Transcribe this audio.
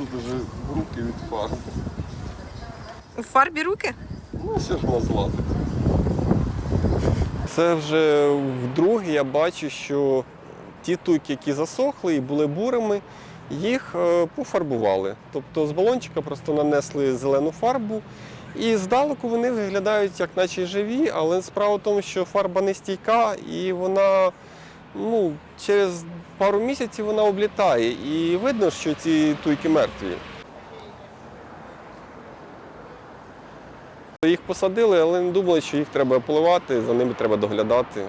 тут вже руки від фарби. У фарбі руки? Ну, все ж воно злазить. Це вже вдруге я бачу, що ті туйки, які засохли і були бурими, їх е, пофарбували. Тобто з балончика просто нанесли зелену фарбу. І здалеку вони виглядають як наче живі, але справа в тому, що фарба не стійка і вона ну, через пару місяців вона облітає. І видно, що ці туйки мертві. Їх посадили, але не думали, що їх треба поливати, за ними треба доглядати.